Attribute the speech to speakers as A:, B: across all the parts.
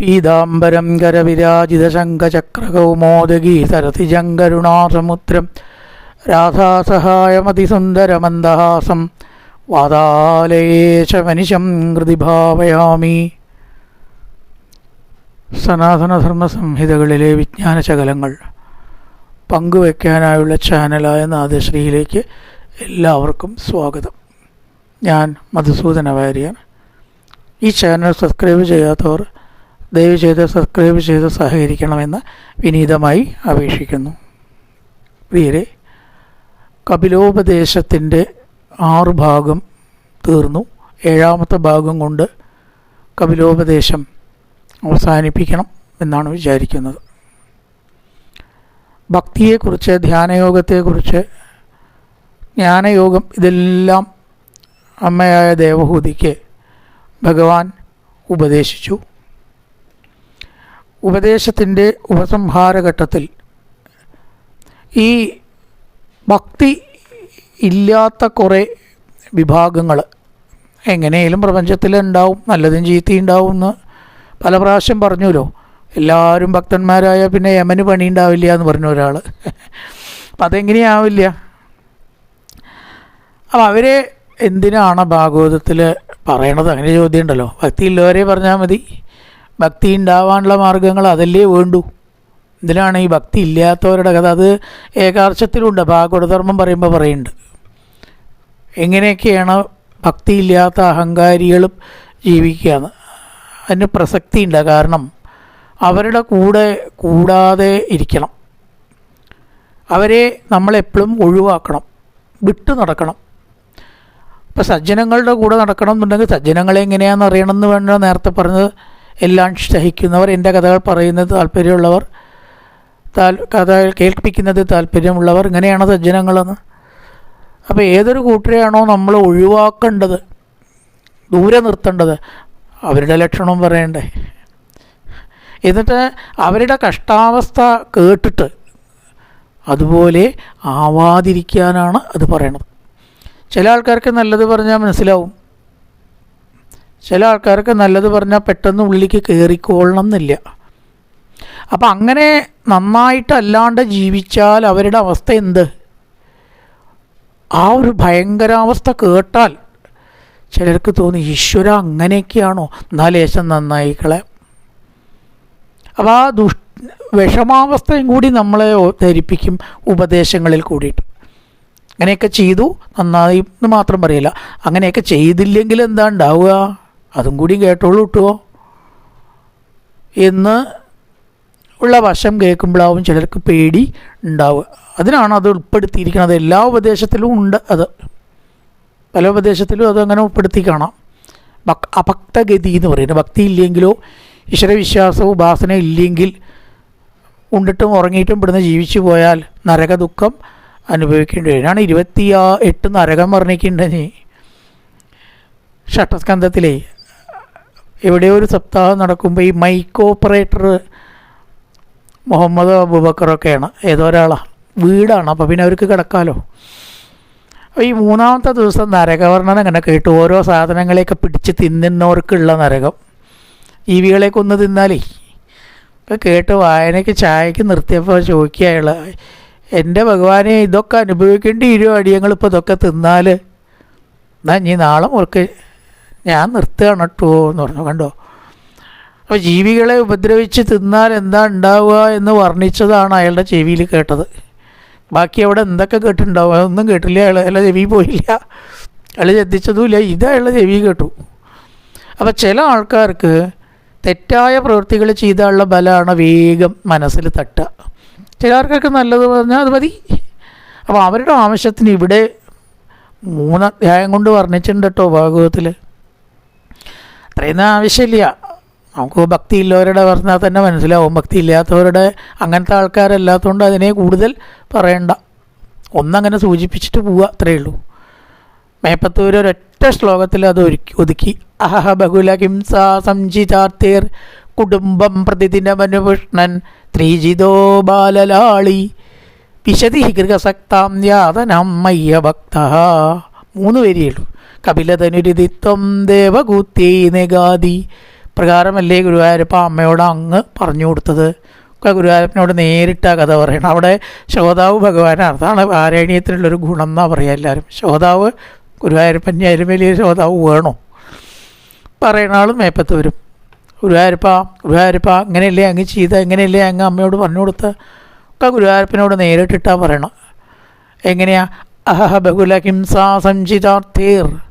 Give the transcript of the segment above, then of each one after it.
A: പീതാംബരം കരവിരാജിതശങ്കചക്രകൗമോദഗീ സരസിജങ്കരുണാസമുദ്രം രാധാസഹായമതിസുന്ദരമന്ദഹാസം വാതാലയേശമനിശം ഹൃദി ഭാവയാമി സനാതനധർമ്മ സംഹിതകളിലെ വിജ്ഞാനശകലങ്ങൾ പങ്കുവയ്ക്കാനായുള്ള ചാനലായ നാദശ്രീയിലേക്ക് എല്ലാവർക്കും സ്വാഗതം. ഞാൻ മധുസൂദന വാര്യർ ഈ ചാനൽ സബ്സ്ക്രൈബ് ചെയ്യാത്തവർ ദയവ് ചെയ്ത് സബ്സ്ക്രൈബ് ചെയ്ത് സഹകരിക്കണമെന്ന് വിനീതമായി അപേക്ഷിക്കുന്നു. വീരെ കപിലോപദേശത്തിന്റെ ആറ് ഭാഗം തീർന്നു. ഏഴാമത്തെ ഭാഗം കൊണ്ട് കപിലോപദേശം അവസാനിപ്പിക്കണം എന്നാണ് വിചാരിക്കുന്നത്. ഭക്തിയെക്കുറിച്ച് ധ്യാനയോഗത്തെക്കുറിച്ച് ജ്ഞാനയോഗം ഇതെല്ലാം അമ്മയായ ദേവഹൂതിക്ക് ഭഗവാൻ ഉപദേശിച്ചു. ഉപദേശത്തിന്റെ ഉപസംഹാരഘട്ടത്തിൽ. ഈ ഭക്തി ഇല്ലാത്ത കുറേ വിഭാഗങ്ങൾ എങ്ങനെയും പ്രപഞ്ചത്തിൽ ഉണ്ടാവും നല്ലതും ചീത്തയും ഉണ്ടാവും എന്ന് പല പ്രാവശ്യം പറഞ്ഞുല്ലോ എല്ലാവരും ഭക്തന്മാരായ പിന്നെ യമന് പണി ഉണ്ടാവില്ല എന്ന് പറഞ്ഞു ഒരാൾ അപ്പം അതെങ്ങനെയാവില്ല? അപ്പം അവരെ എന്തിനാണ് ഭാഗവതത്തിൽ പറയണത്? അങ്ങനെ ചോദ്യം ഉണ്ടല്ലോ ഭക്തി ഇല്ലവരെ പറഞ്ഞാൽ മതി. ഭക്തി ഉണ്ടാവാനുള്ള മാർഗങ്ങൾ അതല്ലേ വേണ്ടു. ഇതിലാണ് ഈ ഭക്തി ഇല്ലാത്തവരുടെ കഥ? അത് ഏകാർശത്തിലുണ്ട് ഭാഗവതധർമ്മം പറയുമ്പോൾ പറയുന്നുണ്ട്. എങ്ങനെയൊക്കെയാണ് ഭക്തി ഇല്ലാത്ത അഹങ്കാരികളും ജീവിക്കുകയെന്ന് അതിന് പ്രസക്തിയുണ്ട് കാരണം അവരുടെ കൂടെ കൂടാതെ ഇരിക്കണം. അവരെ നമ്മളെപ്പോഴും ഒഴിവാക്കണം. വിട്ടു നടക്കണം. ഇപ്പം സജ്ജനങ്ങളുടെ കൂടെ നടക്കണം എന്നുണ്ടെങ്കിൽ സജ്ജനങ്ങളെ എങ്ങനെയാണെന്ന് അറിയണമെന്ന് വേണ്ട നേരത്തെ പറഞ്ഞത്. എല്ലാം സഹിക്കുന്നവർ എന്റെ കഥകൾ പറയുന്നത് താല്പര്യമുള്ളവർ താൽ കഥ കേൾപ്പിക്കുന്നത് താല്പര്യമുള്ളവർ ഇങ്ങനെയാണ് സജ്ജനങ്ങളെന്ന്. അപ്പോൾ ഏതൊരു കൂട്ടരെയാണോ നമ്മൾ ഒഴിവാക്കേണ്ടത് ദൂരെ നിർത്തേണ്ടത്? അവരുടെ ലക്ഷണം പറയണ്ടേ. എന്നിട്ട് അവരുടെ കഷ്ടാവസ്ഥ കേട്ടിട്ട് അതുപോലെ ആവാതിരിക്കാനാണ് അത് പറയണത്. ചില ആൾക്കാർക്ക് നല്ലത് പറഞ്ഞാൽ മനസ്സിലാവും. ചില ആൾക്കാരൊക്കെ നല്ലത് പറഞ്ഞാൽ പെട്ടെന്ന് ഉള്ളിലേക്ക് കയറിക്കോളണം എന്നില്ല അപ്പം അങ്ങനെ നന്നായിട്ടല്ലാണ്ട് ജീവിച്ചാൽ അവരുടെ അവസ്ഥ എന്ത്? ആ ഒരു ഭയങ്കരാവസ്ഥ കേട്ടാൽ ചിലർക്ക് തോന്നി ഈശ്വര അങ്ങനെയൊക്കെയാണോ? എന്നാൽ ലേശം നന്നായിക്കളെ. അപ്പോൾ ആ ദുഷ് വിഷമാവസ്ഥയും കൂടി നമ്മളെ ധരിപ്പിക്കും ഉപദേശങ്ങളിൽ കൂടിയിട്ട്. അങ്ങനെയൊക്കെ ചെയ്തു നന്നായി എന്ന് മാത്രം പറയില്ല. അങ്ങനെയൊക്കെ ചെയ്തില്ലെങ്കിൽ എന്താ ഉണ്ടാവുക? അതും കൂടി കേട്ടോളൂ കിട്ടുമോ എന്ന് ഉള്ള വശം കേൾക്കുമ്പോഴാവും ചിലർക്ക് പേടി ഉണ്ടാവുക. അതിനാണ് അത് ഉൾപ്പെടുത്തിയിരിക്കുന്നത്. എല്ലാ ഉപദേശത്തിലും ഉണ്ട് അത്. പല ഉപദേശത്തിലും അതങ്ങനെ ഉൾപ്പെടുത്തി കാണാം. ഭക് അഭക്തഗതി എന്ന് പറയുന്നത് ഭക്തി ഇല്ലെങ്കിലോ ഈശ്വരവിശ്വാസവും ഉപാസന ഇല്ലെങ്കിൽ ഉണ്ടിട്ടും ഉറങ്ങിയിട്ടും ഇവിടുന്ന് ജീവിച്ചു പോയാൽ നരക ദുഃഖം അനുഭവിക്കേണ്ടി വരും. ആണ് ഇരുപത്തി എട്ട് നരകം വർണിക്കേണ്ടത്. ഷട്ടസ്കന്ധത്തിലേ എവിടെയോ ഒരു സപ്താഹം നടക്കുമ്പോൾ ഈ മൈക്ക് ഓപ്പറേറ്റർ മുഹമ്മദ് അബൂബക്കറൊക്കെയാണ്. ഏതോ ഒരാളാണ് വീടാണ്. അപ്പോൾ പിന്നെ അവർക്ക് കിടക്കാമല്ലോ അപ്പോൾ ഈ മൂന്നാമത്തെ ദിവസം നരകവർണന ഇങ്ങനെ കേട്ടു. ഓരോ സാധനങ്ങളെയൊക്കെ പിടിച്ച് തിന്നുന്നവർക്കുള്ള നരകം. ജീവികളെ കൊന്ന് തിന്നാലേ. ഒക്കെ കേട്ട് വായനയ്ക്ക് ചായക്ക് നിർത്തിയപ്പോൾ ചോദിക്കുകയുള്ള എന്റെ ഭഗവാനെ ഇതൊക്കെ അനുഭവിക്കേണ്ടി ഇരുപടിയങ്ങൾ അടിയങ്ങളിപ്പോൾ ഇതൊക്കെ തിന്നാൽ എന്നാ ഇനി നാളെ മുറുക്ക് ഞാൻ നിർത്തുകയാണ് കേട്ടോ എന്ന് പറഞ്ഞു കണ്ടോ? അപ്പോൾ ജീവികളെ ഉപദ്രവിച്ച് തിന്നാൽ എന്താ ഉണ്ടാവുക എന്ന് വർണിച്ചതാണ് അയാളുടെ ചെവിയിൽ കേട്ടത്. ബാക്കി അവിടെ എന്തൊക്കെ കേട്ടിട്ടുണ്ടാവും? അതൊന്നും കേട്ടില്ല. അയാൾ അയാളുടെ ചെവി പോയില്ല. അയാൾ ശ്രദ്ധിച്ചതുമില്ല ഇത് അയാളുടെ ചെവി കേട്ടു. അപ്പോൾ ചില ആൾക്കാർക്ക് തെറ്റായ പ്രവൃത്തികൾ ചെയ്താലുള്ള ബലമാണ് വേഗം മനസ്സിൽ തട്ടുക. ചിലർക്കൊക്കെ നല്ലത് പറഞ്ഞാൽ അത് മതി. അപ്പോൾ അവരുടെ ആവശ്യത്തിന് ഇവിടെ മൂന്ന് അധ്യായം കൊണ്ട് വർണിച്ചിട്ടുണ്ട് കേട്ടോ ഭാഗവതത്തിൽ അത്രയൊന്നും ആവശ്യമില്ല. നമുക്ക് ഭക്തി ഇല്ലവരുടെ പറഞ്ഞാൽ തന്നെ മനസ്സിലാവും. ഭക്തി ഇല്ലാത്തവരുടെ അങ്ങനത്തെ ആൾക്കാരല്ലാത്തതുകൊണ്ട് അതിനെ കൂടുതൽ പറയണ്ട. ഒന്നങ്ങനെ സൂചിപ്പിച്ചിട്ട് പോവുക അത്രയേ ഉള്ളൂ. മേപ്പത്തൂർ ഒരൊറ്റ ശ്ലോകത്തിൽ അത് ഒരുക്കി ഒതുക്കി. അഹഹ ബഹുല ഹിംസ സംചിതാർത്തേർ കുടുംബം പ്രതിദിനമനുപുഷ്ണൻ ത്രീജിതോ ബാലലാളി. വിശതി ഗൃഹസക്താം മയ്യഭക്ത. ഭക്ത മൂന്ന് കപിലതനുരിതിത്വം ദേവകൂത്യൈ നെഗാദി പ്രകാരമല്ലേ ഗുരുവായൂരപ്പ അമ്മയോട് അങ്ങ് പറഞ്ഞു കൊടുത്തത്? ഗുരുവായൂരപ്പനോട് നേരിട്ട് ആ കഥ പറയണം. അവിടെ ശോതാവ് ഭഗവാനാണ്. അതാണ് പാരായണീയത്തിനുള്ളൊരു ഗുണം എന്നാ പറയുക എല്ലാവരും. ശോതാവ് ഗുരുവായൂരപ്പന്റെ അതിലും വലിയ ശോതാവ് വേണോ? പറയുന്ന ആളും മേപ്പത്ത് വരും. ഗുരുവായൂരപ്പ ഗുരുവായൂരപ്പ ഇങ്ങനെയല്ലേ അങ്ങ് ചെയ്ത എങ്ങനെയല്ലേ അങ്ങ് അമ്മയോട് പറഞ്ഞു കൊടുത്ത? ഒക്കെ ഗുരുവായൂരപ്പനോട് നേരിട്ടിട്ടാ പറയണം. എങ്ങനെയാ? അഹഹ ബഹുല ഹിംസാ സഞ്ചിതാർത്ഥേർ.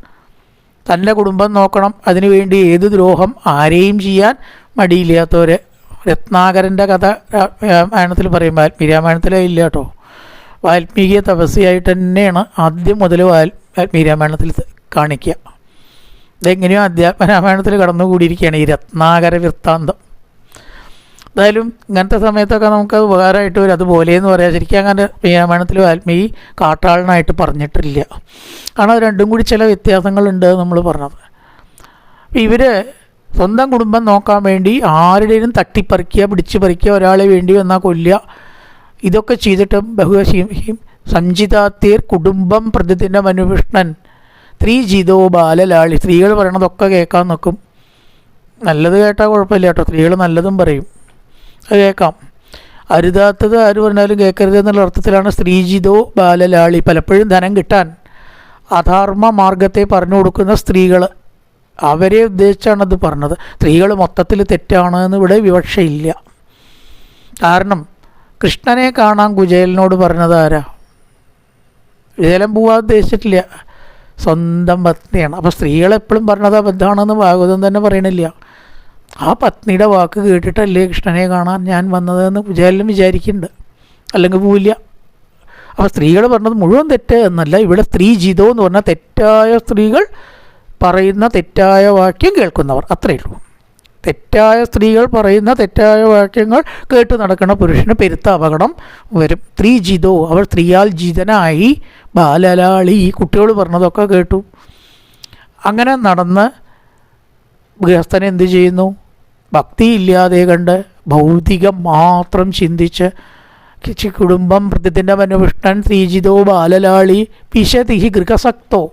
A: തന്റെ കുടുംബം നോക്കണം. അതിനുവേണ്ടി ഏത് ദ്രോഹം ആരെയും ചെയ്യാൻ മടിയില്ലാത്തവരെ. രത്നാകരന്റെ കഥ രാമായണത്തിൽ പറയും വാൽമീകി രാമായണത്തിലേ ഇല്ല കേട്ടോ. വാൽമീകിയെ തപസ്യയായിട്ട് തന്നെയാണ് ആദ്യം മുതൽ വാൽ വാൽമീകി രാമായണത്തിൽ കാണിക്കുക. ഇതെങ്ങനെയോ അധ്യാത്മരാമായണത്തിൽ കടന്നുകൂടിയിരിക്കുകയാണ് ഈ രത്നാകര വൃത്താന്തം. എന്തായാലും ഇങ്ങനത്തെ സമയത്തൊക്കെ നമുക്ക് അത് ഉപകാരമായിട്ട് വരും. അതുപോലെ എന്ന് പറയാം. ശരിക്കും അങ്ങനെ രാമായണത്തിൽ വാൽമീകി കാട്ടാളനായിട്ട് പറഞ്ഞിട്ടില്ല. കാരണം രണ്ടും കൂടി ചില വ്യത്യാസങ്ങളുണ്ട് നമ്മൾ പറഞ്ഞത്. ഇവർ സ്വന്തം കുടുംബം നോക്കാൻ വേണ്ടി ആരുടെയും തട്ടിപ്പറിക്കുക പിടിച്ചു പറിക്കുക ഒരാളെ വേണ്ടി വന്നാൽ കൊല്ലുക. ഇതൊക്കെ ചെയ്തിട്ടും ബഹുവശീം സഞ്ജിതാത്തീർ കുടുംബം പ്രതിദിന മനുവിഷ്ണൻ സ്ത്രീ ജിതോ ബാലലാളി. സ്ത്രീകൾ പറയണതൊക്കെ കേൾക്കാൻ നോക്കും. നല്ലത് കേട്ടാൽ കുഴപ്പമില്ല കേട്ടോ. സ്ത്രീകൾ നല്ലതും പറയും. കേൾക്കാം. അരുതാത്തത് ആര് പറഞ്ഞാലും കേൾക്കരുത് എന്നുള്ള അർത്ഥത്തിലാണ് സ്ത്രീജിതോ ബാലലാളി. പലപ്പോഴും ധനം കിട്ടാൻ അധർമ്മ മാർഗത്തെ പറഞ്ഞു കൊടുക്കുന്ന സ്ത്രീകൾ അവരെ ഉദ്ദേശിച്ചാണ് അത് പറഞ്ഞത്. സ്ത്രീകൾ മൊത്തത്തിൽ തെറ്റാണ് എന്ന് ഇവിടെ വിവക്ഷയില്ല. കാരണം കൃഷ്ണനെ കാണാൻ കുചേലനോട് പറഞ്ഞത് ആരാ? കുചേലൻ പോവാൻ ഉദ്ദേശിച്ചിട്ടില്ല. സ്വന്തം പത്നിയാണ്. അപ്പോൾ സ്ത്രീകളെപ്പോഴും പറഞ്ഞത് അബദ്ധമാണെന്ന് ഭാഗവതം തന്നെ പറയണില്ല. ആ പത്നിയുടെ വാക്ക് കേട്ടിട്ടല്ലേ കൃഷ്ണനെ കാണാൻ ഞാൻ വന്നതെന്ന് വിചാരം വിചാരിക്കുന്നുണ്ട്. അല്ലെങ്കിൽ പോവില്ല അപ്പോൾ സ്ത്രീകൾ പറഞ്ഞത് മുഴുവൻ തെറ്റ് എന്നല്ല. ഇവിടെ സ്ത്രീ ജിതോ എന്ന് പറഞ്ഞാൽ തെറ്റായ സ്ത്രീകൾ പറയുന്ന തെറ്റായ വാക്യം കേൾക്കുന്നവർ. അത്രയേ ഉള്ളൂ. തെറ്റായ സ്ത്രീകൾ പറയുന്ന തെറ്റായ വാക്യങ്ങൾ കേട്ട് നടക്കുന്ന പുരുഷന് പെരുത്ത അപകടം വരും. സ്ത്രീ ജിതോ. അവൾ സ്ത്രീയാൽ ജിതനായി. ബാലലാളി. കുട്ടികൾ പറഞ്ഞതൊക്കെ കേട്ടു. അങ്ങനെ നടന്ന് ഗൃഹസ്ഥൻ എന്ത് ചെയ്യുന്നു? ഭക്തിയില്ലാതെ കണ്ട് ഭൗതികം മാത്രം ചിന്തിച്ച് കുടുംബം പ്രതിദിന മനുഷ്ണൻ ശ്രീജിതോ ബാലലാളി പിശതിഹി ഗൃഹസക്തോ.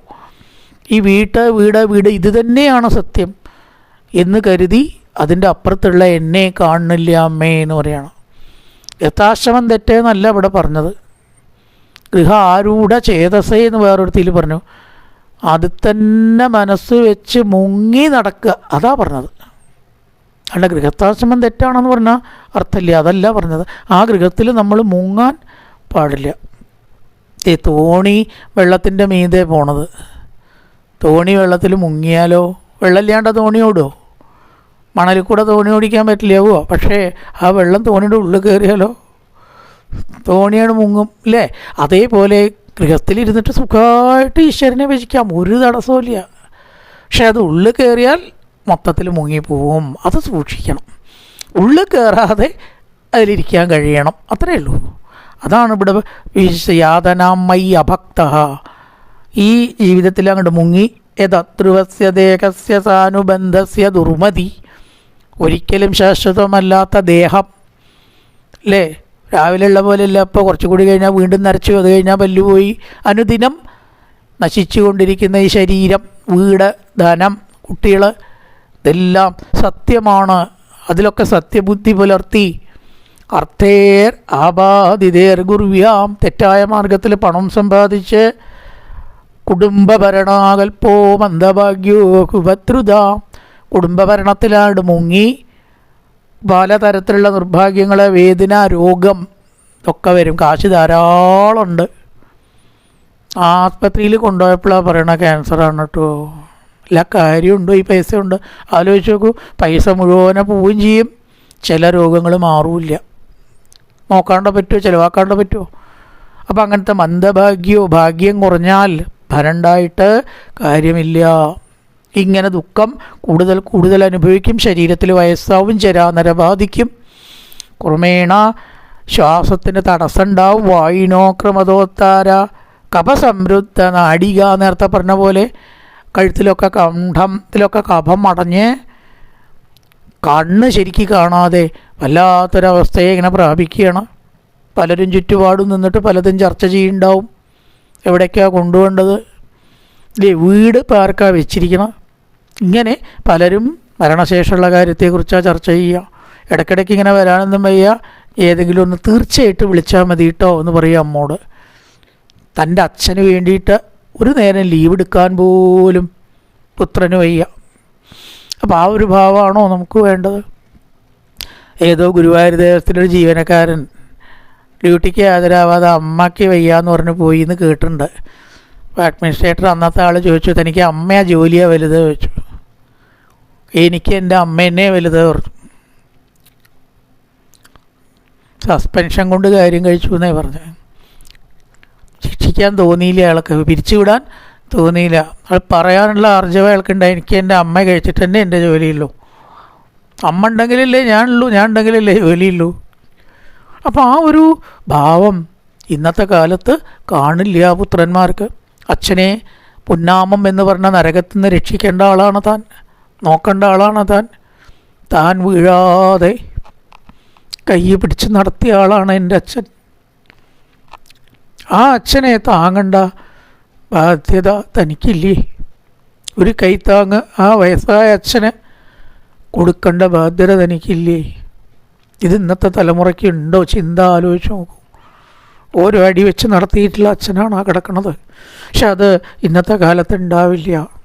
A: ഈ വീട്ട് വീട് വീട് ഇത് തന്നെയാണ് സത്യം എന്ന് കരുതി അതിന്റെ അപ്പുറത്തുള്ള എന്നെ കാണുന്നില്ല അമ്മേ എന്ന് പറയണം. യഥാശ്രമം തെറ്റേന്നല്ല ഇവിടെ പറഞ്ഞത്. ഗൃഹ ആരൂഢ ചേതസേ എന്ന് വേറൊരുത്തിൽ പറഞ്ഞു. അത് തന്നെ മനസ്സ് വെച്ച് മുങ്ങി നടക്കുക. അതാ പറഞ്ഞത്. അല്ല ഗൃഹസ്ഥാശ്രമം തെറ്റാണെന്ന് പറഞ്ഞാൽ അർത്ഥമില്ല. അതല്ല പറഞ്ഞത്. ആ ഗൃഹത്തിൽ നമ്മൾ മുങ്ങാൻ പാടില്ല. ഈ തോണി വെള്ളത്തിന്റെ മീതെ പോണത്. തോണി വെള്ളത്തിൽ മുങ്ങിയാലോ? വെള്ളമില്ലാണ്ട് തോണി ഓടുമോ മണലിൽ കൂടെ തോണി ഓടിക്കാൻ പറ്റില്ലാവോ? പക്ഷേ ആ വെള്ളം തോണിയുടെ ഉള്ളിൽ കയറിയാലോ? തോണിയാണ് മുങ്ങും അല്ലേ അതേപോലെ ഗൃഹത്തിലിരുന്നിട്ട് സുഖമായിട്ട് ഈശ്വരനെ ഭജിക്കാം. ഒരു തടസ്സമില്ല പക്ഷേ അത് ഉള്ളിൽ കയറിയാൽ മൊത്തത്തിൽ മുങ്ങിപ്പോവും. അത് സൂക്ഷിക്കണം. ഉള്ളിൽ കയറാതെ അതിലിരിക്കാൻ കഴിയണം. അത്രയേ ഉള്ളൂ. അതാണ് ഇവിടെ യാതനാമൈ അഭക്ത ഈ ജീവിതത്തിൽ അങ്ങോട്ട് മുങ്ങി യഥധ്രുവസ്യ ദേഹസ്യ സാനുബന്ധസ്യ ദുർമതി. ഒരിക്കലും ശാശ്വതമല്ലാത്ത ദേഹം. അല്ലേ രാവിലെ ഉള്ള പോലെയല്ല കുറച്ചു കൂടി കഴിഞ്ഞാൽ വീണ്ടും നരച്ചു അത് കഴിഞ്ഞാൽ പല്ലുപോയി. അനുദിനം നശിച്ചു കൊണ്ടിരിക്കുന്ന ഈ ശരീരം വീട് ധനം കുട്ടികൾ ഇതെല്ലാം സത്യമാണ്. അതിലൊക്കെ സത്യബുദ്ധി പുലർത്തി. അർത്ഥേർ ആബാധിതേർ ഗുർവ്യാം തെറ്റായ മാർഗത്തിൽ പണം സമ്പാദിച്ച് കുടുംബഭരണാകൽപ്പോ മന്ദഭാഗ്യോ കുഭദ്രുത കുടുംബഭരണത്തിലാണ് മുങ്ങി പലതരത്തിലുള്ള നിർഭാഗ്യങ്ങൾ വേദന രോഗം ഒക്കെ വരും. കാശ് ധാരാളമുണ്ട്. ആസ്പത്രിയിൽ കൊണ്ടുപോയപ്പോഴാണ് പറയണ ക്യാൻസറാണ് കേട്ടോ എല്ലാ കാര്യമുണ്ടോ. ഈ പൈസ ഉണ്ട് ആലോചിച്ച് നോക്കൂ. പൈസ മുഴുവനെ പോവുകയും ചെയ്യും. ചില രോഗങ്ങൾ മാറൂല്ല. നോക്കാണ്ട് പറ്റുമോ ചിലവാക്കാണ്ട് പറ്റുമോ അപ്പം അങ്ങനത്തെ മന്ദഭാഗ്യോ ഭാഗ്യം കുറഞ്ഞാൽ ഭരണ്ടായിട്ട് കാര്യമില്ല. ഇങ്ങനെ ദുഃഖം കൂടുതൽ കൂടുതൽ അനുഭവിക്കും. ശരീരത്തിൽ വയസ്സാവും ജരാനര ബാധിക്കും. ക്രമേണ ശ്വാസത്തിന് തടസ്സമുണ്ടാവും. വായിനോ ക്രമതോത്താര കഫസമൃദ്ധ നാടിക നേരത്തെ പറഞ്ഞ പോലെ കഴുത്തിലൊക്കെ കണ്ഠത്തിലൊക്കെ കഫം അടഞ്ഞ് കണ്ണ് ശരിക്ക് കാണാതെ വല്ലാത്തൊരവസ്ഥയെ ഇങ്ങനെ പ്രാപിക്കുകയാണ്. പലരും ചുറ്റുപാടും നിന്നിട്ട് പലതും ചർച്ച ചെയ്യുന്നുണ്ടാവും. എവിടേക്കാണ് കൊണ്ടുപോകേണ്ടത്? വീട് പേർക്കാണ് വെച്ചിരിക്കണം? ഇങ്ങനെ പലരും മരണശേഷമുള്ള കാര്യത്തെക്കുറിച്ചാണ് ചർച്ച ചെയ്യുക. ഇടയ്ക്കിടയ്ക്ക് ഇങ്ങനെ വരാനൊന്നും വയ്യ. ഏതെങ്കിലും ഒന്ന് തീർച്ചയായിട്ടും വിളിച്ചാൽ മതി കേട്ടോ എന്ന് പറയും അമ്മോട്. തന്റെ അച്ഛന് വേണ്ടിയിട്ട് ഒരു നേരം ലീവ് എടുക്കാൻ പോലും പുത്രന് വയ്യ. അപ്പോൾ ആ ഒരു ഭാവമാണോ നമുക്ക് വേണ്ടത്? ഏതോ ഗുരുവായൂർ ദേവത്തിലൊരു ജീവനക്കാരൻ ഡ്യൂട്ടിക്ക് ഹാജരാവാതെ അമ്മയ്ക്ക് വയ്യാന്ന് പറഞ്ഞ് പോയി എന്ന് കേട്ടിട്ടുണ്ട്. അപ്പോൾ അഡ്മിനിസ്ട്രേറ്റർ അന്നത്തെ ആൾ ചോദിച്ചു തനിക്ക് അമ്മയാ ജോലിയാണ് വലുത്? ചോദിച്ചു. എനിക്ക് എന്റെ അമ്മ എന്നെ വലുത് പറഞ്ഞു. സസ്പെൻഷൻ കൊണ്ട് കാര്യം കഴിച്ചു എന്നേ പറഞ്ഞു. ശിക്ഷിക്കാൻ തോന്നിയില്ല അയാൾക്ക്. പിരിച്ചുവിടാൻ തോന്നിയില്ല. അയാൾ പറയാനുള്ള ആർജവം അയാൾക്കുണ്ടായി. എനിക്ക് എന്റെ അമ്മ കഴിച്ചിട്ട് തന്നെ എന്റെ ജോലിയുള്ളൂ അമ്മ ഉണ്ടെങ്കിലല്ലേ ഞാനുള്ളൂ ഞാൻ ഉണ്ടെങ്കിലല്ലേ ജോലിയുള്ളൂ അപ്പോൾ ആ ഒരു ഭാവം ഇന്നത്തെ കാലത്ത് കാണില്ല പുത്രന്മാർക്ക്. അച്ഛനെ പുന്നാമം എന്ന് പറഞ്ഞ നരകത്തിൽ നിന്ന് രക്ഷിക്കേണ്ട ആളാണ് താൻ. നോക്കേണ്ട ആളാണ് താൻ. താൻ വീഴാതെ കൈ പിടിച്ച് നടത്തിയ ആളാണ് എന്റെ അച്ഛൻ. ആ അച്ഛനെ താങ്ങണ്ട ബാധ്യത തനിക്കില്ലേ? ഒരു കൈത്താങ്ങ് ആ വയസ്സായ അച്ഛന് കൊടുക്കേണ്ട ബാധ്യത തനിക്കില്ലേ? ഇത് ഇന്നത്തെ തലമുറയ്ക്ക് ഉണ്ടോ? ചിന്ത ആലോചിച്ച് നോക്കും. ഓരോ അടി വെച്ച് നടത്തിയിട്ടുള്ള അച്ഛനാണ് ആ കിടക്കുന്നത് പക്ഷെ അത് ഇന്നത്തെ കാലത്ത് ഉണ്ടാവില്ല.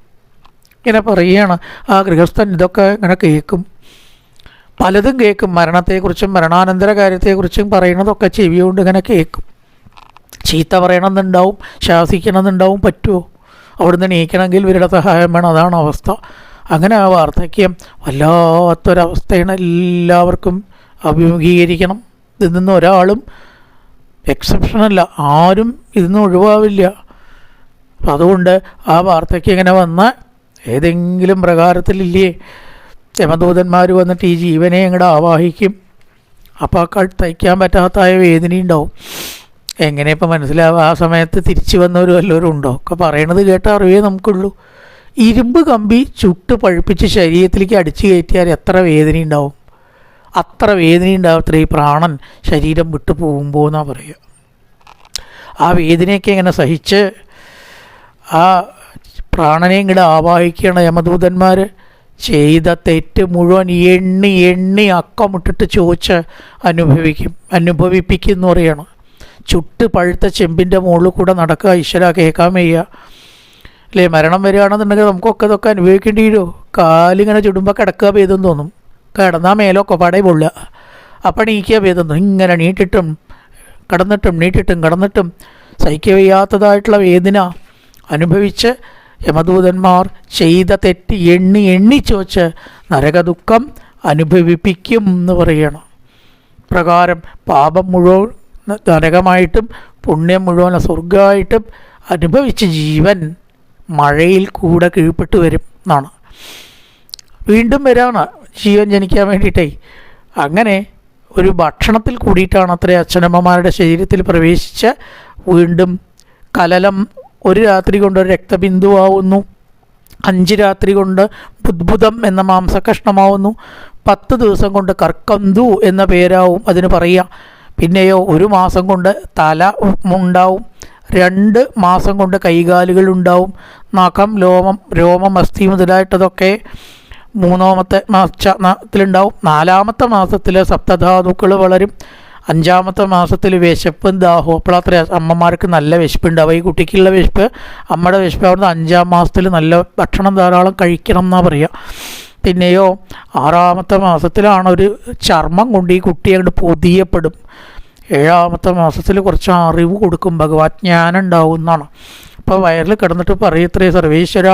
A: ഇങ്ങനെ പറയുകയാണ്. ആ ഗൃഹസ്ഥൻ ഇതൊക്കെ ഇങ്ങനെ കേൾക്കും പലതും കേൾക്കും മരണത്തെക്കുറിച്ചും മരണാനന്തര കാര്യത്തെക്കുറിച്ചും പറയുന്നതൊക്കെ ചെവി കൊണ്ട് ഇങ്ങനെ കേൾക്കും ചീത്ത പറയണമെന്നുണ്ടാവും ശാസിക്കണമെന്നുണ്ടാവും പറ്റുമോ? അവിടുന്ന് നീക്കണമെങ്കിൽ ഇവരുടെ സഹായം വേണം. അതാണ് അവസ്ഥ. അങ്ങനെ ആ വാർദ്ധക്യം വല്ലാത്തൊരവസ്ഥയാണ് എല്ലാവർക്കും അഭിമുഖീകരിക്കണം. ഇതിൽ നിന്ന് ഒരാളും എക്സെപ്ഷനല്ല ആരും ഇതിൽ നിന്ന് ഒഴിവാവില്ല. അപ്പം അതുകൊണ്ട് ആ വാർത്തയ്ക്ക് ഇങ്ങനെ വന്ന ഏതെങ്കിലും പ്രകാരത്തിലില്ലേ? യമദൂതന്മാർ വന്നിട്ട് ഈ ജീവനെ ഇങ്ങോട്ട് ആവാഹിക്കും. അപ്പോൾ ആ കൾ തയ്ക്കാൻ പറ്റാത്തായ വേദന ഉണ്ടാവും. എങ്ങനെ ഇപ്പം മനസ്സിലാവുക ആ സമയത്ത് തിരിച്ചു വന്നവരും വല്ലവരും ഉണ്ടോ? ഒക്കെ പറയണത് കേട്ട അറിവേ നമുക്കുള്ളൂ. ഇരുമ്പ് കമ്പി ചുട്ട് പഴുപ്പിച്ച് ശരീരത്തിലേക്ക് അടിച്ചു കയറ്റിയാൽ എത്ര വേദന ഉണ്ടാവും? അത്ര വേദന ഉണ്ടാവത്ര ഈ പ്രാണൻ ശരീരം വിട്ടു പോകുമ്പോൾ എന്നാണ് പറയുക ആ വേദനയൊക്കെ ഇങ്ങനെ സഹിച്ച് ആ പ്രാണനെ കൂടെ ആവാഹിക്കണ യമദൂതന്മാർ ചെയ്ത തെറ്റ് മുഴുവൻ എണ്ണി എണ്ണി അക്കമിട്ടിട്ട് ചോദിച്ച് അനുഭവിക്കും അനുഭവിപ്പിക്കും എന്ന് പറയണം. ചുട്ട് പഴുത്ത ചെമ്പിന്റെ മുകളിൽ കൂടെ നടക്കുക ഈശ്വര കേൾക്കാൻ വയ്യ. അല്ലേ മരണം വരികയാണെന്നുണ്ടെങ്കിൽ നമുക്കൊക്കെ ഇതൊക്കെ അനുഭവിക്കേണ്ടി വരുമോ? കാലിങ്ങനെ ചുടുമ്പോൾ കിടക്കുക ഭേദം തോന്നും. കിടന്നാൽ മേലൊക്കെ പടേ പൊള്ളുക. അപ്പം നീക്കിയ ഭേദം തോന്നും. ഇങ്ങനെ നീട്ടിട്ടും കിടന്നിട്ടും നീട്ടിട്ടും കിടന്നിട്ടും സഹിക്കവയ്യാത്തതായിട്ടുള്ള വേദന അനുഭവിച്ച് യമദൂതന്മാർ ചെയ്ത തെറ്റ് എണ്ണി എണ്ണി ചോദിച്ച് നരകദുഃഖം അനുഭവിപ്പിക്കും എന്ന് പറയണം. പ്രകാരം പാപം മുഴുവൻ നരകമായിട്ടും പുണ്യം മുഴുവൻ സ്വർഗമായിട്ടും അനുഭവിച്ച ജീവൻ മഴയിൽ കൂടെ കീഴ്പ്പെട്ട് വരും എന്നാണ്. വീണ്ടും വരാണ് ജീവൻ ജനിക്കാൻ വേണ്ടിയിട്ടേ. അങ്ങനെ ഒരു ഭക്ഷണത്തിൽ കൂടിയിട്ടാണ് അത്രേ അച്ഛനമ്മമാരുടെ ശരീരത്തിൽ പ്രവേശിച്ച് വീണ്ടും കലലം ഒരു രാത്രി കൊണ്ട് ഒരു രക്തബിന്ദുവാവുന്നു. അഞ്ച് രാത്രി കൊണ്ട് ബുദ്ബുദം എന്ന മാംസകഷ്ണമാവുന്നു. പത്ത് ദിവസം കൊണ്ട് കർക്കന്തു എന്ന പേരാവും അതിന് പറയുക. പിന്നെയോ ഒരു മാസം കൊണ്ട് തല ഉണ്ടാവും രണ്ട് മാസം കൊണ്ട് കൈകാലുകൾ ഉണ്ടാവും. നഖം ലോമം രോമം അസ്ഥി മുതലായിട്ടതൊക്കെ മൂന്നാമത്തെ മാസത്തിലുണ്ടാവും നാലാമത്തെ മാസത്തിൽ സപ്തധാതുക്കൾ വളരും. അഞ്ചാമത്തെ മാസത്തിൽ വിശപ്പും ദാഹവും അപ്പോഴത്ര അമ്മമാർക്ക് നല്ല വിശപ്പുണ്ടാവും ഈ കുട്ടിക്കുള്ള വിശപ്പ് അമ്മയുടെ വിശപ്പ് അവിടുന്ന് അഞ്ചാം മാസത്തിൽ നല്ല ഭക്ഷണം ധാരാളം കഴിക്കണം എന്നാണ് പറയുക പിന്നെയോ ആറാമത്തെ മാസത്തിലാണ് ഒരു ചർമ്മം കൊണ്ട് ഈ കുട്ടി അങ്ങോട്ട് പൊതിയപ്പെടും. ഏഴാമത്തെ മാസത്തിൽ കുറച്ച് അറിവ് കൊടുക്കും. ഭഗവത് ജ്ഞാനം ഉണ്ടാവും എന്നാണ്. അപ്പോൾ വയറിൽ കിടന്നിട്ട് പറയത്രേ സർവേശ്വര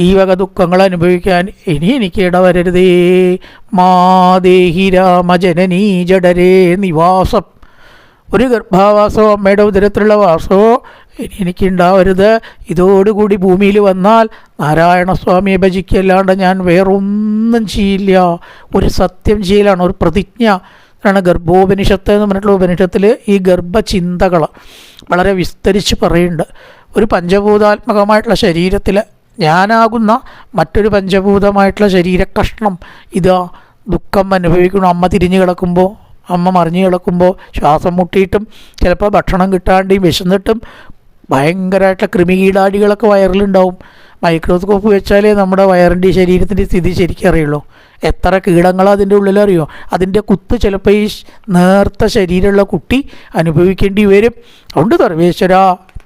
A: ഈ വക ദുഃഖങ്ങൾ അനുഭവിക്കാൻ ഇനി എനിക്ക് ഇടവരരുതേ. മാദേഹി രാമജനനീ ജഡരേ നിവാസം. ഒരു ഗർഭാവാസമോ അമ്മയുടെ ഉദരത്തിലുള്ള വാസമോ ഇനി എനിക്ക് ഉണ്ടാവരുത് ഇതോടുകൂടി ഭൂമിയിൽ വന്നാൽ നാരായണസ്വാമിയെ ഭജിക്കല്ലാണ്ട് ഞാൻ വേറൊന്നും ചെയ്യില്ല. ഒരു സത്യം ചെയ്യലാണ് ഒരു പ്രതിജ്ഞ. ആണ് ഗർഭോപനിഷത്ത് എന്ന് പറഞ്ഞിട്ടുള്ള ഉപനിഷത്തിൽ ഈ ഗർഭചിന്തകൾ വളരെ വിസ്തരിച്ച് പറയുന്നുണ്ട്. ഒരു പഞ്ചഭൂതാത്മകമായിട്ടുള്ള ശരീരത്തിൽ ഞാനാകുന്ന മറ്റൊരു പഞ്ചഭൂതമായിട്ടുള്ള ശരീരകഷ്ണം ഇതാ ദുഃഖം അനുഭവിക്കണം അമ്മ തിരിഞ്ഞു കിടക്കുമ്പോൾ അമ്മ മറിഞ്ഞു കിടക്കുമ്പോൾ ശ്വാസം മുട്ടിയിട്ടും ചിലപ്പോൾ ഭക്ഷണം കിട്ടാണ്ടെയും വിശന്നിട്ടും ഭയങ്കരമായിട്ടുള്ള കൃമികീടാടികളൊക്കെ വയറിലുണ്ടാവും. മൈക്രോസ്കോപ്പ് വെച്ചാലേ നമ്മുടെ വയറിന്റെ ശരീരത്തിന്റെ സ്ഥിതി ശരിക്കും അറിയുള്ളൂ. എത്ര കീടങ്ങളാണ് അതിന്റെ ഉള്ളിൽ അറിയോ അതിന്റെ കുത്ത് ചിലപ്പോൾ ഈ നേർത്ത ശരീരമുള്ള കുട്ടി അനുഭവിക്കേണ്ടി വരും. അതുകൊണ്ട് സർവേശ്വര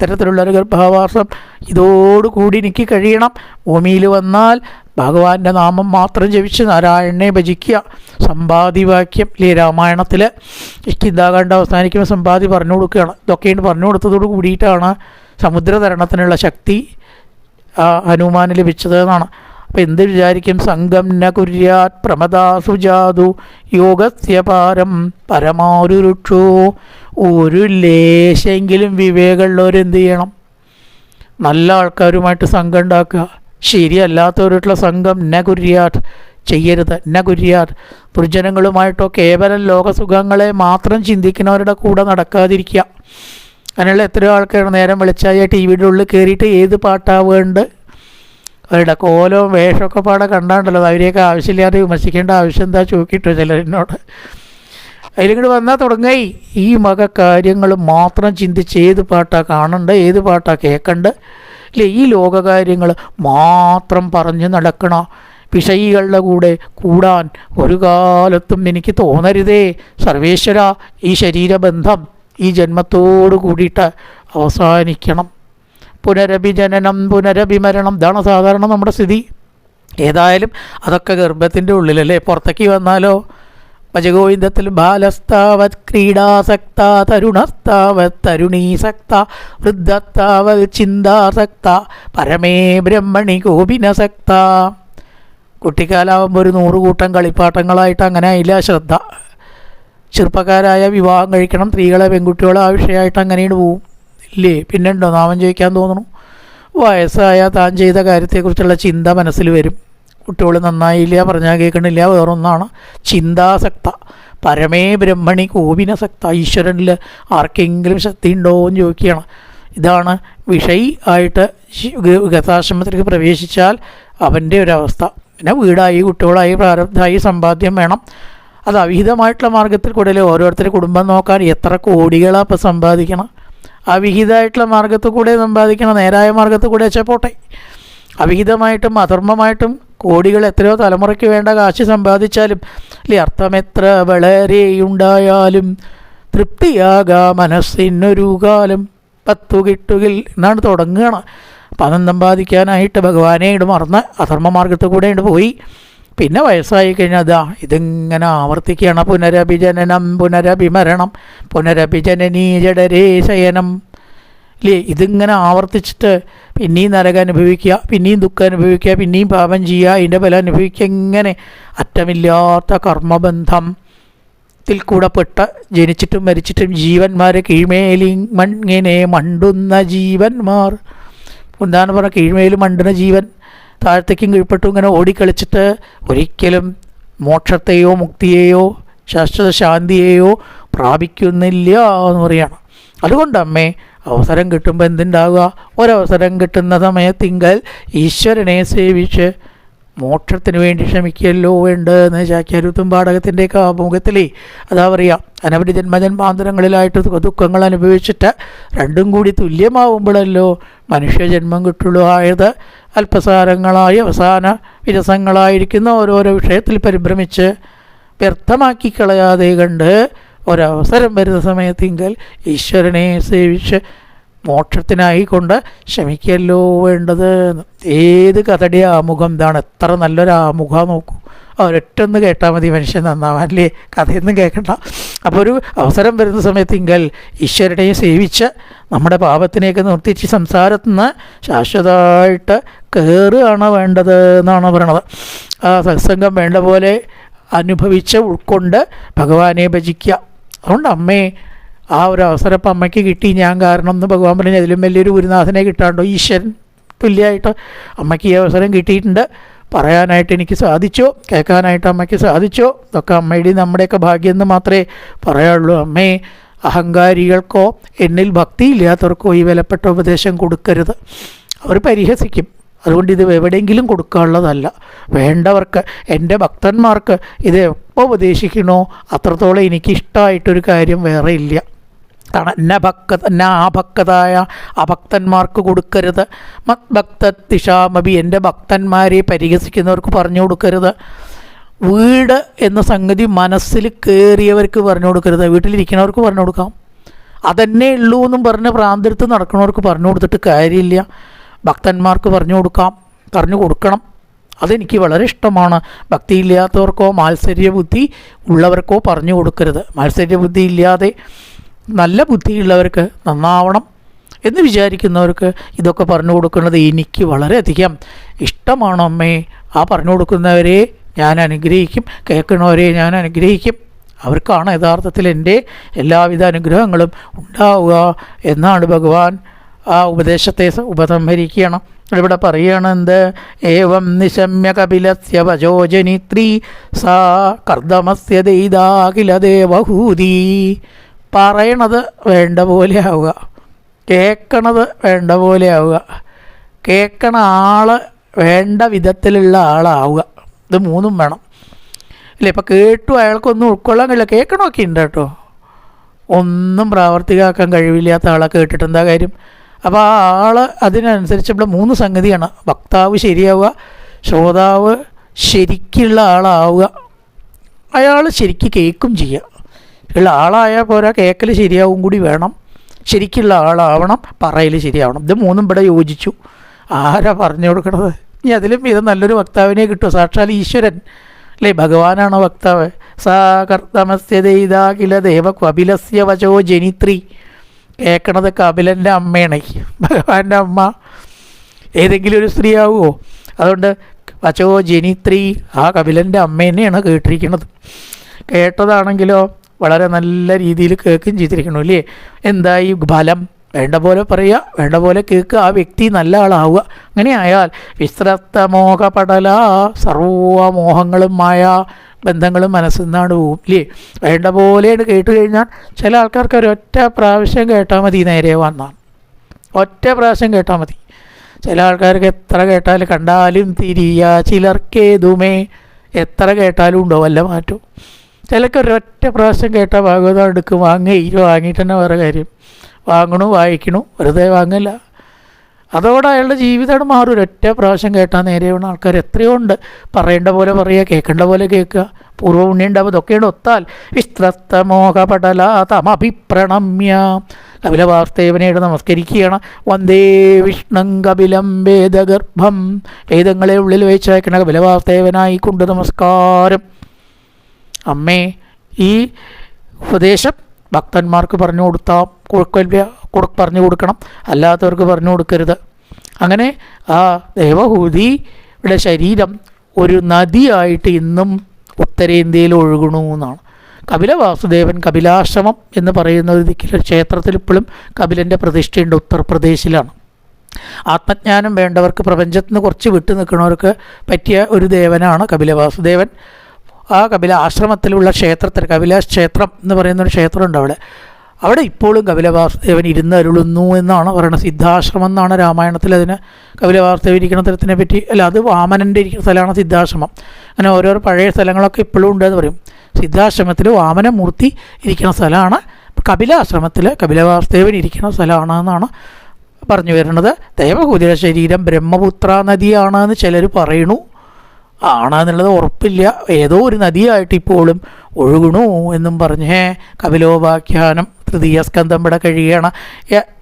A: ഇത്തരത്തിലുള്ളൊരു ഗർഭാവാസം ഇതോടുകൂടി എനിക്ക് കഴിയണം. ഭൂമിയിൽ വന്നാൽ ഭഗവാന്റെ നാമം മാത്രം ജപിച്ച് നാരായണനെ ഭജിക്കുക. സമ്പാദിവാക്യം ഇല്ലേ രാമായണത്തിൽ ഇഷ്ടിന്താകാണ്ട് അവസാനിക്കുമ്പോൾ സമ്പാദി പറഞ്ഞു കൊടുക്കുകയാണ്. ഇതൊക്കെയാണ് പറഞ്ഞു കൊടുത്തതോട് കൂടിയിട്ടാണ് സമുദ്രതരണത്തിനുള്ള ശക്തി ഹനുമാന് ലഭിച്ചത് എന്നാണ്. അപ്പം എന്ത് വിചാരിക്കും സംഘം ന കുര്യാത് പ്രമദാസുജാതു? യോഗസ്യ പാരം പരമാരുരുക്ഷോ? ഒരു ലേശെങ്കിലും വിവേകമുള്ളവരെന്ത് ചെയ്യണം? നല്ല ആൾക്കാരുമായിട്ട് സംഘം ഉണ്ടാക്കുക. ശരിയല്ലാത്തവരായിട്ടുള്ള സംഘം ന കുര്യാത് ചെയ്യരുത്. ന കുര്യാത് ദുർജനങ്ങളുമായിട്ടോ കേവലം ലോകസുഖങ്ങളെ മാത്രം ചിന്തിക്കുന്നവരുടെ കൂടെ നടക്കാതിരിക്കുക. അങ്ങനെയുള്ള എത്രയോ ആൾക്കാർ നേരം വെളിച്ചായ ടി വിയുടെ ഉള്ളിൽ കയറിയിട്ട് ഏത് പാട്ടാ വേണ്ട അവരുടെ കോലവും വേഷമൊക്കെ പാടെ കണ്ടാണ്ടല്ലോ. അവരെയൊക്കെ ആവശ്യമില്ലാതെ വിമർശിക്കേണ്ട ആവശ്യം എന്താ ചോദിക്കിട്ടോ ചിലരിനോട്. അതിലിങ്ങോട്ട് വന്നാൽ തുടങ്ങി. ഈ മക കാര്യങ്ങൾ മാത്രം ചിന്തിച്ച് ഏത് പാട്ടാണ് കാണണ്ട ഏത് പാട്ടാണ് കേൾക്കണ്ട ഇല്ലേ ഈ ലോകകാര്യങ്ങൾ മാത്രം പറഞ്ഞ് നടക്കണ പിശകികളുടെ കൂടെ കൂടാൻ ഒരു കാലത്തും എനിക്ക് തോന്നരുതേ. സർവേശ്വര ഈ ശരീരബന്ധം ഈ ജന്മത്തോട് കൂടിയിട്ട് അവസാനിക്കണം. പുനരഭിജനനം പുനരഭിമരണം ഇതാണ് സാധാരണ നമ്മുടെ സ്ഥിതി. ഏതായാലും അതൊക്കെ ഗർഭത്തിന്റെ ഉള്ളിലല്ലേ? പുറത്തേക്ക് വന്നാലോ? ഭജഗോവിന്ദത്തിൽ ബാലസ്താവത് ക്രീഡാസക്ത തരുണസ്താവത് തരുണീസക്ത വൃദ്ധത്താവത് ചിന്താസക്ത പരമേ ബ്രഹ്മണി ഗോപിനസക്ത. കുട്ടിക്കാലാവുമ്പോൾ ഒരു നൂറ് കൂട്ടം കളിപ്പാട്ടങ്ങളായിട്ട് അങ്ങനെ ആയില്ല ശ്രദ്ധ. ചെറുപ്പക്കാരായ വിവാഹം കഴിക്കണം സ്ത്രീകളെ പെൺകുട്ടികളെ ആ വിഷയമായിട്ട് അങ്ങനെയാണ് പോവും. ഇല്ലേ? പിന്നെ ഉണ്ടോ? നാമം ചോദിക്കാൻ തോന്നുന്നു വയസ്സായ താൻ ചെയ്ത കാര്യത്തെക്കുറിച്ചുള്ള ചിന്ത മനസ്സിൽ വരും. കുട്ടികൾ നന്നായില്ല പറഞ്ഞാൽ കേൾക്കണില്ല വേറൊന്നാണ് ചിന്താസക്ത. പരമേ ബ്രഹ്മണി കോപിനസക്ത. ഈശ്വരനിൽ ആർക്കെങ്കിലും ശക്തി ഉണ്ടോ എന്ന് ചോദിക്കുകയാണ്. ഇതാണ് വിഷയി ആയിട്ട് ഗതാശ്രമത്തിലേക്ക് പ്രവേശിച്ചാൽ അവന്റെ ഒരവസ്ഥ. പിന്നെ വീടായി കുട്ടികളായി പ്രാരബ്ധമായി സമ്പാദ്യം വേണം. അത് അവിഹിതമായിട്ടുള്ള മാർഗത്തിൽ കൂടെ ഓരോരുത്തരുടെ കുടുംബം നോക്കാൻ എത്ര കോടികളാണ് സമ്പാദിക്കണം. അവിഹിതമായിട്ടുള്ള മാർഗത്തിൽ കൂടെ സമ്പാദിക്കണം നേരായ മാർഗത്തിൽ കൂടെ വെച്ചാൽ പോട്ടെ. അവിഹിതമായിട്ടും അധർമ്മമായിട്ടും കോടികൾ എത്രയോ തലമുറയ്ക്ക് വേണ്ട കാശ് സമ്പാദിച്ചാലും അല്ലേ അർത്ഥമെത്ര വളരെയുണ്ടായാലും തൃപ്തിയാകാ മനസ്സിനൊരു കാലം പത്തു കിട്ടുകിൽ എന്നാണ് തുടങ്ങുകയാണ്. പണം സമ്പാദിക്കാനായിട്ട് ഭഗവാനെ ഇട് മറന്ന് അധർമ്മ മാർഗത്തിൽ കൂടെ പോയി. പിന്നെ വയസ്സായി കഴിഞ്ഞാൽ അതാ ഇതിങ്ങനെ ആവർത്തിക്കുകയാണ് പുനരഭിജനനം പുനരഭിമരണം പുനരഭിജനനീ ജഡരേ ശയനം. ഇല്ലേ ഇതിങ്ങനെ ആവർത്തിച്ചിട്ട് പിന്നെയും നരകം അനുഭവിക്കുക പിന്നെയും ദുഃഖം അനുഭവിക്കുക പിന്നെയും പാപം ചെയ്യുക അതിന്റെ ഫലം അനുഭവിക്കുക ഇങ്ങനെ അറ്റമില്ലാത്ത കർമ്മബന്ധം ത്തിൽ കൂടെ പെട്ട ജനിച്ചിട്ടും മരിച്ചിട്ടും ജീവന്മാരെ കീഴ്മേലി മണ്ണിനെ മണ്ടുന്ന ജീവന്മാർ. എന്താണ് പറഞ്ഞ കീഴ്മേൽ മണ്ടുന്ന ജീവൻ? താഴത്തേക്കും കീഴ്പ്പെട്ടും ഇങ്ങനെ ഓടിക്കളിച്ചിട്ട് ഒരിക്കലും മോക്ഷത്തെയോ മുക്തിയെയോ ശാശ്വത ശാന്തിയെയോ പ്രാപിക്കുന്നില്ല എന്ന് പറയാണ്. അതുകൊണ്ട് അമ്മേ അവസരം കിട്ടുമ്പോൾ എന്തുണ്ടാവുക? ഒരവസരം കിട്ടുന്ന സമയത്തിങ്കൽ ഈശ്വരനെ സേവിച്ച് മോക്ഷത്തിന് വേണ്ടി ശ്രമിക്കുകയല്ലോ വേണ്ടെന്ന് ചാക്യാരുത്തും പാടകത്തിന്റെയൊക്കെ ആമുഖത്തിലേ അതാ പറയുക അനവധി ജന്മജന്മാന്തരങ്ങളിലായിട്ട് ദുഃഖങ്ങൾ അനുഭവിച്ചിട്ട് രണ്ടും കൂടി തുല്യമാവുമ്പോഴല്ലോ മനുഷ്യജന്മം കിട്ടുള്ളൂ ആയത്. അല്പസാരങ്ങളായി അവസാന വിരസങ്ങളായിരിക്കുന്ന ഓരോരോ വിഷയത്തിൽ പരിഭ്രമിച്ച് വ്യർത്ഥമാക്കി കളയാതെ കണ്ട് ഒരവസരം വരുന്ന സമയത്തിങ്കൽ ഈശ്വരനെ സേവിച്ച് മോക്ഷത്തിനായി കൊണ്ട് ക്ഷമിക്കല്ലോ വേണ്ടത്. ഏത് കഥയുടെ ആമുഖം ഇതാണ്? എത്ര നല്ലൊരു ആമുഖം നോക്കൂ. ഒരൊറ്റൊന്ന് കേട്ടാൽ മതി മനുഷ്യൻ നന്നാവാൻ അല്ലേ? കഥയൊന്നും കേൾക്കണ്ട അപ്പോൾ ഒരു അവസരം വരുന്ന സമയത്തിങ്കൽ ഈശ്വരനെ സേവിച്ച് നമ്മുടെ പാപത്തിനെയൊക്കെ നിർത്തിച്ച് സംസാരത്തിൽ നിന്ന് ശാശ്വതമായിട്ട് കയറുകയാണ് വേണ്ടത് എന്നാണ് പറയണത്. ആ സത്സംഗം വേണ്ട പോലെ അനുഭവിച്ച് ഉൾക്കൊണ്ട് ഭഗവാനെ ഭജിക്കുക. അതുകൊണ്ട് അമ്മേ ആ ഒരു അവസരം ഇപ്പം അമ്മയ്ക്ക് കിട്ടി. ഞാൻ കാരണം എന്ന് ഭഗവാൻ പറഞ്ഞു അതിലും വലിയൊരു ഗുരുനാഥനെ കിട്ടാണ്ടോ? ഈശ്വരൻ തുല്യമായിട്ട് അമ്മയ്ക്ക് ഈ അവസരം കിട്ടിയിട്ടുണ്ട്. പറയാനായിട്ട് എനിക്ക് സാധിച്ചോ? കേൾക്കാനായിട്ട് അമ്മയ്ക്ക് സാധിച്ചോ? ഇതൊക്കെ അമ്മയുടെയും നമ്മുടെയൊക്കെ ഭാഗ്യം എന്ന് മാത്രമേ പറയാനുള്ളൂ. അമ്മേ അഹങ്കാരികൾക്കോ എന്നിൽ ഭക്തിയില്ലാത്തവർക്കോ ഈ വിലപ്പെട്ട ഉപദേശം കൊടുക്കരുത്. അവർ പരിഹസിക്കും. അതുകൊണ്ട് ഇത് എവിടെയെങ്കിലും കൊടുക്കാനുള്ളതല്ല. വേണ്ടവർക്ക് എന്റെ ഭക്തന്മാർക്ക് ഇത് എപ്പോൾ ഉപദേശിക്കണോ? അത്രത്തോളം എനിക്കിഷ്ടമായിട്ടൊരു കാര്യം വേറെ ഇല്ല. തണ ന ഭക്ത ന ആഭക്തതായ അഭക്തന്മാർക്ക് കൊടുക്കരുത്. മത്ഭക്ത ദിശാമബി എന്റെ ഭക്തന്മാരെ പരിഹസിക്കുന്നവർക്ക് പറഞ്ഞു കൊടുക്കരുത്. വീട് എന്ന സംഗതി മനസ്സിൽ കയറിയവർക്ക് പറഞ്ഞു കൊടുക്കരുത്. വീട്ടിലിരിക്കുന്നവർക്ക് പറഞ്ഞു കൊടുക്കാം. അതന്നെ ഉള്ളൂ എന്നും പറഞ്ഞ് പ്രാന്തരത്ത് നടക്കുന്നവർക്ക് പറഞ്ഞു കൊടുത്തിട്ട് കാര്യമില്ല. ഭക്തന്മാർക്ക് പറഞ്ഞു കൊടുക്കാം. പറഞ്ഞു കൊടുക്കണം. അതെനിക്ക് വളരെ ഇഷ്ടമാണ്. ഭക്തിയില്ലാത്തവർക്കോ മാത്സര്യ ബുദ്ധി ഉള്ളവർക്കോ പറഞ്ഞു കൊടുക്കരുത്. മാത്സര്യ ബുദ്ധി ഇല്ലാതെ നല്ല ബുദ്ധിയുള്ളവർക്ക് നന്നാവണം എന്ന് വിചാരിക്കുന്നവർക്ക് ഇതൊക്കെ പറഞ്ഞു കൊടുക്കുന്നത് എനിക്ക് വളരെയധികം ഇഷ്ടമാണ് അമ്മേ. ആ പറഞ്ഞു കൊടുക്കുന്നവരെ ഞാൻ അനുഗ്രഹിക്കും കേൾക്കുന്നവരെ ഞാൻ അനുഗ്രഹിക്കും. അവർക്കാണ് യഥാർത്ഥത്തിൽ എന്റെ എല്ലാവിധ അനുഗ്രഹങ്ങളും ഉണ്ടാവുക എന്നാണ് ഭഗവാൻ ആ ഉപദേശത്തെ ഉപസംഹരിക്കണം ഇവിടെ പറയണെന്ത് ഏവം നിശമ്യ കപിലസ്യ വചോജനിത്രീ സാ കർദമസ്യ ദൈതാകില ദേവഹൂതി. പറയണത് വേണ്ട പോലെ ആവുക. കേൾക്കണത് വേണ്ട പോലെ ആവുക. കേൾക്കണ ആൾ വേണ്ട വിധത്തിലുള്ള ആളാവുക. ഇത് മൂന്നും വേണം. ഇല്ല ഇപ്പം കേട്ടു അയാൾക്കൊന്നും ഉൾക്കൊള്ളാൻ കഴിയില്ല കേൾക്കണമൊക്കെ ഉണ്ട് കേട്ടോ. ഒന്നും പ്രാവർത്തികമാക്കാൻ കഴിവില്ലാത്ത ആളെ കേട്ടിട്ട് എന്താ കാര്യം? അപ്പോൾ ആ ആൾ അതിനനുസരിച്ച് ഇവിടെ മൂന്ന് സംഗതിയാണ്. വക്താവ് ശരിയാവുക ശ്രോതാവ് ശരിക്കുള്ള ആളാവുക. അയാൾ ശരിക്ക് കേൾക്കും ചെയ്യുക ഉള്ള ആളായാൽ പോരാ കേക്കൽ ശരിയാവും കൂടി വേണം. ശരിക്കുള്ള ആളാവണം പറയൽ ശരിയാവണം. ഇത് മൂന്നും ഇവിടെ യോജിച്ചു. ആരാ പറഞ്ഞു കൊടുക്കണത്? ഇനി അതിലും ഇത് നല്ലൊരു വക്താവിനെ കിട്ടും സാക്ഷാൽ ഈശ്വരൻ. അല്ലേ ഭഗവാനാണോ വക്താവ്? സാ കർത്തമസ്യതയിതാ കില ദേവ കപിലസ്യ വചോ ജനിത്രി. കേൾക്കണത് കപിലന്റെ അമ്മയാണ്. ഭഗവാന്റെ അമ്മ. ഏതെങ്കിലും ഒരു സ്ത്രീ ആവുമോ അതുകൊണ്ട് വചോ ജനിത്രി ആ കപിലന്റെ അമ്മ തന്നെയാണ് കേട്ടിരിക്കുന്നത്. കേട്ടതാണെങ്കിലോ വളരെ നല്ല രീതിയിൽ കേൾക്കുകയും ചെയ്തിരിക്കണം അല്ലേ? എന്താ ഈ ഫലം? വേണ്ട പോലെ പറയുക വേണ്ട പോലെ കേൾക്കുക ആ വ്യക്തി നല്ല ആളാവുക. അങ്ങനെ ആയാൽ വിസ്തൃതമോഹപടല സർവമോഹങ്ങളും മായ ബന്ധങ്ങളും മനസ്സിൽ നിന്നാണ് പോവും ഇല്ലേ വേണ്ട പോലെയാണ് കേട്ട് കഴിഞ്ഞാൽ ചില ആൾക്കാർക്ക് ഒരൊറ്റ പ്രാവശ്യം കേട്ടാൽ മതി നേരെ വന്നാണ് ഒറ്റ പ്രാവശ്യം കേട്ടാൽ മതി. ചില ആൾക്കാർക്ക് എത്ര കേട്ടാലും കണ്ടാലും തിരിയ ചിലർക്കേതുമേ എത്ര കേട്ടാലും ഉണ്ടോ വല്ല മാറ്റവും? ചിലക്ക് ഒരൊറ്റ പ്രാവശ്യം കേട്ട ഭാഗവതം എടുക്കും വാങ്ങി ഇരു വാങ്ങിയിട്ട് തന്നെ വേറെ കാര്യം. വാങ്ങണു വായിക്കണു? വെറുതെ വാങ്ങില്ല. അതോടെ അയാളുടെ ജീവിതം മാറും. ഒരൊറ്റ പ്രാവശ്യം കേട്ടാൽ നേരെയുള്ള ആൾക്കാർ എത്രയോ ഉണ്ട്. പറയേണ്ട പോലെ പറയുക കേൾക്കേണ്ട പോലെ കേൾക്കുക. പൂർവപുണ്യം ഉണ്ടാവും ഇതൊക്കെയാണ് ഒത്താൽ. വിസ്ത്രസ്തമോഹപടലാതമഭിപ്രണമ്യ കപിലവാസ്തേവനയുടെ നമസ്കരിക്കുകയാണ്. വന്ദേ വിഷ്ണം കപിലം വേദഗർഭം. വേദങ്ങളെ ഉള്ളിൽ വെച്ചയക്കണ കപിലവാസ്തേവനായി കൊണ്ട് നമസ്കാരം. അമ്മേ ഈ ഉപദേശം ഭക്തന്മാർക്ക് പറഞ്ഞു കൊടുത്താൽ കൊടുക്കില്ല കൊടു പറഞ്ഞു കൊടുക്കണം. അല്ലാത്തവർക്ക് പറഞ്ഞു കൊടുക്കരുത്. അങ്ങനെ ആ ദേവഹൂതിയുടെ ശരീരം ഒരു നദിയായിട്ട് ഇന്നും ഉത്തരേന്ത്യയിൽ ഒഴുകണു എന്നാണ്. കപില വാസുദേവൻ കപിലാശ്രമം എന്ന് പറയുന്ന ഒരു ക്ഷേത്രത്തിൽ ഇപ്പോഴും കപിലന്റെ പ്രതിഷ്ഠയുണ്ട് ഉത്തർപ്രദേശിലാണ്. ആത്മജ്ഞാനം വേണ്ടവർക്ക് പ്രപഞ്ചത്തിന് കുറച്ച് വിട്ടു നിൽക്കുന്നവർക്ക് പറ്റിയ ഒരു ദേവനാണ് കപില വാസുദേവൻ. ആ കപില ആശ്രമത്തിലുള്ള ക്ഷേത്രത്തിൽ കപില ക്ഷേത്രം എന്ന് പറയുന്ന ഒരു ക്ഷേത്രമുണ്ട് അവിടെ. അവിടെ ഇപ്പോഴും കപിലവാസുദേവൻ ഇരുന്ന് അരുളുന്നു എന്നാണ് പറയുന്നത്. സിദ്ധാശ്രമം എന്നാണ് രാമായണത്തിൽ അതിന് കപിലവാസുദേവൻ ഇരിക്കുന്ന സ്ഥലത്തിനെ പറ്റി. അല്ല അത് വാമനന്റെ ഇരിക്കുന്ന സ്ഥലമാണ് സിദ്ധാശ്രമം. അങ്ങനെ ഓരോരോ പഴയ സ്ഥലങ്ങളൊക്കെ ഇപ്പോഴും ഉണ്ടെന്ന് പറയും. സിദ്ധാശ്രമത്തിൽ വാമനമൂർത്തി ഇരിക്കുന്ന സ്ഥലമാണ്. കപിലാശ്രമത്തിൽ കപിലവാസുദേവൻ ഇരിക്കുന്ന സ്ഥലമാണ് എന്നാണ് പറഞ്ഞു വരുന്നത്. ദേവകുതിര ശരീരം ബ്രഹ്മപുത്ര നദിയാണ് എന്ന് ചിലർ പറയണു. ആണെന്നുള്ളത് ഉറപ്പില്ല. ഏതോ ഒരു നദിയായിട്ട് ഇപ്പോഴും ഒഴുകണു എന്നും പറഞ്ഞ് കപിലോപാഖ്യാനം തൃതീയ സ്കന്ധം ഇവിടെ കഴിയണം.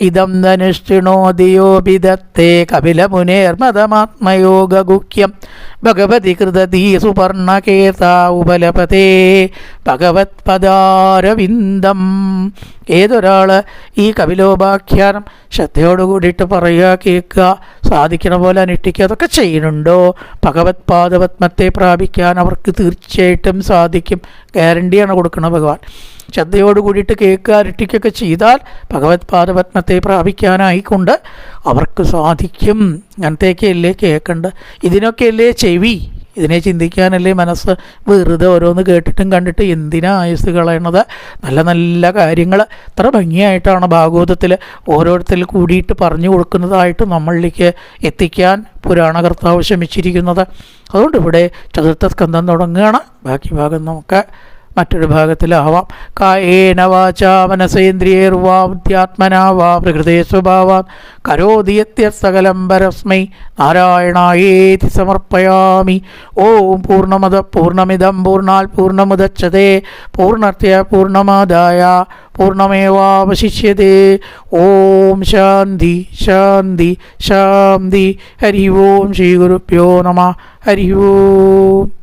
A: ഇതം ധനുഷ്ഠിണോദിയോപിതത്തെ കപിലമുനേർമതമാത്മയോഗുഖ്യം ഭഗവതി കൃതീ സുവർണകേത ഉപലപതേ. ഭഗവത് പദാരവിന്ദം. ഏതൊരാൾ ഈ കപിലോപാഖ്യാനം ശ്രദ്ധയോട് കൂടിയിട്ട് പറയുക കേൾക്കുക സാധിക്കണ പോലെ അനുഷ്ഠിക്കുക അതൊക്കെ ചെയ്യുന്നുണ്ടോ? ഭഗവത് പാദപത്മത്തെ പ്രാപിക്കാൻ അവർക്ക് തീർച്ചയായിട്ടും സാധിക്കും. ഗ്യാരണ്ടിയാണ് കൊടുക്കുന്നത് ഭഗവാൻ. ശ്രദ്ധയോട് കൂടിയിട്ട് കേൾക്കുക അനുഷ്ഠിക്കുകയൊക്കെ ചെയ്താൽ ഭഗവത് പാദപത്മത്തെ പ്രാപിക്കാനായിക്കൊണ്ട് അവർക്ക് സാധിക്കും. അങ്ങനത്തേക്കല്ലേ കേൾക്കേണ്ട? ഇതിനൊക്കെയല്ലേ ചെവി? ഇതിനെ ചിന്തിക്കാനല്ലേ മനസ്സ് വെറുതെ ഓരോന്ന് കേട്ടിട്ടും കണ്ടിട്ട് എന്തിനാ ആയുസ് കളയണത്? നല്ല നല്ല കാര്യങ്ങൾ. ഇത്ര ഭംഗിയായിട്ടാണ് ഭാഗവതത്തിൽ ഓരോരുത്തരിൽ കൂടിയിട്ട് പറഞ്ഞു കൊടുക്കുന്നതായിട്ട് നമ്മളിലേക്ക് എത്തിക്കാൻ പുരാണകർത്താവ് ശ്രമിച്ചിരിക്കുന്നത്. അതുകൊണ്ട് ഇവിടെ ചതുർത്ഥ സ്കന്ധം തുടങ്ങുകയാണ്. ബാക്കി ഭാഗം നമുക്ക് മറ്റൊരു ഭാഗത്തിലാവാം. കായേന വാച മനസേന്ദ്രിയേർവാ ബുദ്ധ്യാത്മനാ വാ പ്രകൃതേ സ്വഭാവാത് കരോതി സകലം പരസ്മൈ നാരായണായേതി സമർപ്പയാമി. ഓം പൂർണമത പൂർണമിതം പൂർണാൽ പൂർണമുദച്ഛതേ പൂർണത്യ പൂർണമാദായ പൂർണമേവാവശിഷ്യതേ ഓം ശാന്തി ശാന്തി ശാന്തി. ഹരി ഓം ശ്രീ ഗുരുഭ്യോ നമ. ഹരി ഓം.